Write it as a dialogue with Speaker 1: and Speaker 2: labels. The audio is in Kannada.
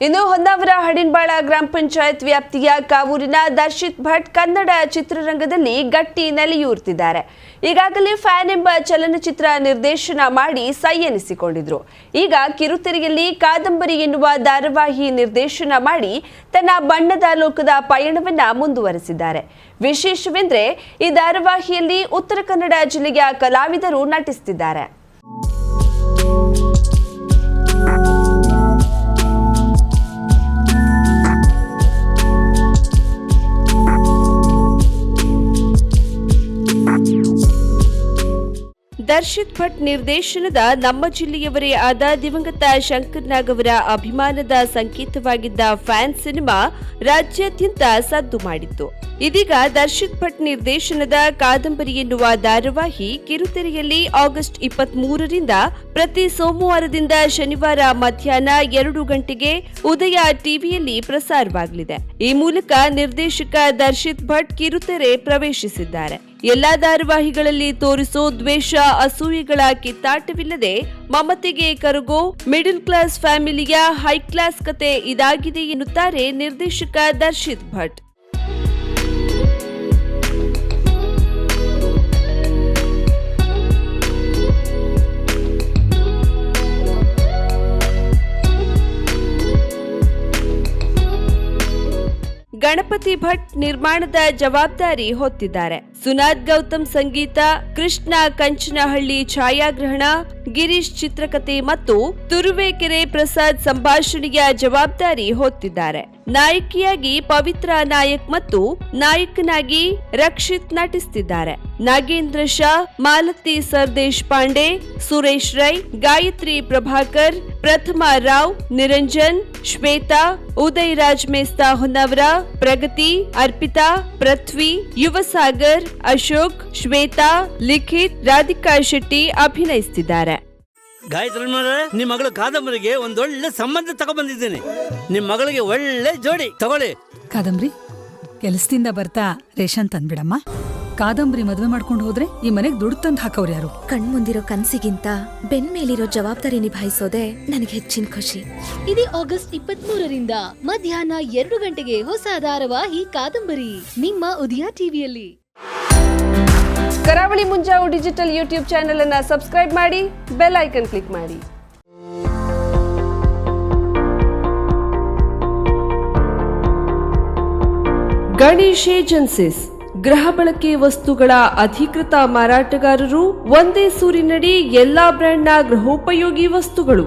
Speaker 1: ಇನ್ನು ಹೊನ್ನಾವರ ಹಡಿನ್ಬಾಳ ಗ್ರಾಮ ಪಂಚಾಯತ್ ವ್ಯಾಪ್ತಿಯ ಕಾವೂರಿನ ದರ್ಶಿತ್ ಭಟ್ ಕನ್ನಡ ಚಿತ್ರರಂಗದಲ್ಲಿ ಗಟ್ಟಿ ನೆಲೆಯೂರ್ತಿದ್ದಾರೆ ಈಗಾಗಲೇ ಫ್ಯಾನ್ ಎಂಬ ಚಲನಚಿತ್ರ ನಿರ್ದೇಶನ ಮಾಡಿ ಸೈ ಎನಿಸಿಕೊಂಡಿದ್ರು ಈಗ ಕಿರುತೆರೆಯಲ್ಲಿ ಕಾದಂಬರಿ ಎನ್ನುವ ಧಾರಾವಾಹಿ ನಿರ್ದೇಶನ ಮಾಡಿ ತನ್ನ ಬಣ್ಣದ ಲೋಕದ ಪಯಣವನ್ನ ಮುಂದುವರೆಸಿದ್ದಾರೆ. ವಿಶೇಷವೆಂದರೆ, ಈ ಧಾರಾವಾಹಿಯಲ್ಲಿ ಉತ್ತರ ಕನ್ನಡ ಜಿಲ್ಲೆಯ ಕಲಾವಿದರು ನಟಿಸುತ್ತಿದ್ದಾರೆ ದರ್ಶಿತ್ ಭಟ್ ನಿರ್ದೇಶನದ ನಮ್ಮ ಜಿಲ್ಲೆಯವರೇ ಆದ ದಿವಂಗತ ಶಂಕರ್ ನಾಗ್ ಅವರ ಅಭಿಮಾನದ ಸಂಕೇತವಾಗಿದ್ದ ಫ್ಯಾನ್ ಸಿನಿಮಾ ರಾಜ್ಯಾದ್ಯಂತ ಸದ್ದು ಮಾಡಿತ್ತು. ಇದೀಗ ದರ್ಶಿತ್ ಭಟ್ ನಿರ್ದೇಶನದ ಕಾದಂಬರಿ ಎನ್ನುವ ಧಾರಾವಾಹಿ ಕಿರುತೆರೆಯಲ್ಲಿ ಆಗಸ್ಟ್ ಇಪ್ಪತ್ತ್ ಮೂರರಿಂದ ಪ್ರತಿ ಸೋಮವಾರದಿಂದ ಶನಿವಾರ ಮಧ್ಯಾಹ್ನ ಎರಡು ಗಂಟೆಗೆ ಉದಯ ಟಿವಿಯಲ್ಲಿ ಪ್ರಸಾರವಾಗಲಿದೆ. ಈ ಮೂಲಕ ನಿರ್ದೇಶಕ ದರ್ಶಿತ್ ಭಟ್ ಕಿರುತೆರೆ ಪ್ರವೇಶಿಸಿದ್ದಾರೆ. ಎಲ್ಲಾ ಧಾರಾವಾಹಿಗಳಲ್ಲಿ ತೋರಿಸೋ ದ್ವೇಷ ಅಸೂಯೆಗಳ ಕಿತ್ತಾಟವಿಲ್ಲದೆ ಮಮತೆಗೆ ಕರಗೋ ಮಿಡಲ್ ಕ್ಲಾಸ್ ಫ್ಯಾಮಿಲಿಯ ಹೈ ಕ್ಲಾಸ್ ಕತೆ ಇದಾಗಿದೆ ಎನ್ನುತ್ತಾರೆ ನಿರ್ದೇಶಕ ದರ್ಶಿತ್ ಭಟ್. ಗಣಪತಿ ಭಟ್ ನಿರ್ಮಾಣದ ಜವಾಬ್ದಾರಿ ಹೊತ್ತಿದ್ದಾರೆ. ಸುನಾದ್ ಗೌತಮ್ ಸಂಗೀತ ಕೃಷ್ಣ ಕಂಚನಹಳ್ಳಿ ಛಾಯಾಗ್ರಹಣ ಗಿರೀಶ್ ಚಿತ್ರಕಥೆ ಮತ್ತು ತುರುವೇಕೆರೆ ಪ್ರಸಾದ್ ಸಂಭಾಷಣೆಯ ಜವಾಬ್ದಾರಿ ಹೊತ್ತಿದ್ದಾರೆ. ನಾಯಕಿಯಾಗಿ ಪವಿತ್ರ ನಾಯಕ್ ಮತ್ತು ನಾಯಕನಾಗಿ ರಕ್ಷಿತ್ ನಟಿಸುತ್ತಿದ್ದಾರೆ ನಾಗೇಂದ್ರ ಶಾ, ಮಾಲತಿ ಸರ್ದೇಶ್ ಪಾಂಡೆ, ಸುರೇಶ್ ರೈ, ಗಾಯತ್ರಿ ಪ್ರಭಾಕರ್, ಪ್ರಥಮ ರಾವ್, ನಿರಂಜನ್, ಶ್ವೇತಾ ಉದಯ್ ರಾಜ್ ಮೇಸ್ತಾ ಹೊನ್ನವರ, ಪ್ರಗತಿ, ಅರ್ಪಿತಾ, ಪೃಥ್ವಿ, ಯುವಸಾಗರ್, ಅಶೋಕ್, ಶ್ವೇತಾ, ಲಿಖಿತ್, ರಾಧಿಕಾ ಶೆಟ್ಟಿ ಅಭಿನಯಿಸುತ್ತಿದ್ದಾರೆ
Speaker 2: ಗಾಯತ್ರಿ ನಿಮ್ಮ ಮಗಳು ಕಾದಂಬರಿಗೆ ಒಂದೊಳ್ಳೆ ಸಂಬಂಧ ತಗೊಬಂದಿದ್ದೀನಿ. ನಿಮ್ಮ ಮಗಳಿಗೆ ಒಳ್ಳೆ ಜೋಡಿ ತಗೊಳ್ಳಿ.
Speaker 3: ಕಾದಂಬರಿ ಕೆಲಸದಿಂದ ಬರ್ತಾ ರೇಷನ್ ತಂದ್ಬಿಡಮ್ಮ. ಕಾದಂಬರಿ ಮದುವೆ ಮಾಡ್ಕೊಂಡು ಹೋದ್ರೆ ಈ ಮನೆಗ್ ದುಡ್ಡು ತಂದು ಹಾಕವ್ರು ಯಾರು?
Speaker 4: ಕಣ್ಮುಂದಿರೋ ಕನ್ಸಿಗಿಂತ ಬೆನ್ ಮೇಲಿರೋ ಜವಾಬ್ದಾರಿ ನಿಭಾಯಿಸೋದೇ ನನಗೆ ಹೆಚ್ಚಿನ ಖುಷಿ.
Speaker 5: ಇದೇ ಆಗಸ್ಟ್ ಇಪ್ಪತ್ಮೂರರಿಂದ ಮಧ್ಯಾಹ್ನ ಎರಡು ಗಂಟೆಗೆ ಹೊಸ ಧಾರಾವಾಹಿ ಕಾದಂಬರಿ ನಿಮ್ಮ ಉದಯ ಟಿವಿಯಲ್ಲಿ.
Speaker 1: Karavali Munjavu digital YouTube channel ಅನ್ನ ಸಬ್ಸ್ಕ್ರೈಬ್ ಮಾಡಿ, ಬೆಲ್ ಐಕನ್ ಕ್ಲಿಕ್ ಮಾಡಿ. ಗಣೇಶ್ ಏಜೆನ್ಸಿಸ್, ಗೃಹ ಬಳಕೆ ವಸ್ತುಗಳ ಅಧಿಕೃತ ಮಾರಾಟಗಾರರು ಒಂದೇ ಸೂರಿನಡಿ ಎಲ್ಲಾ ಬ್ರ್ಯಾಂಡ್ನ ಗೃಹೋಪಯೋಗಿ ವಸ್ತುಗಳು.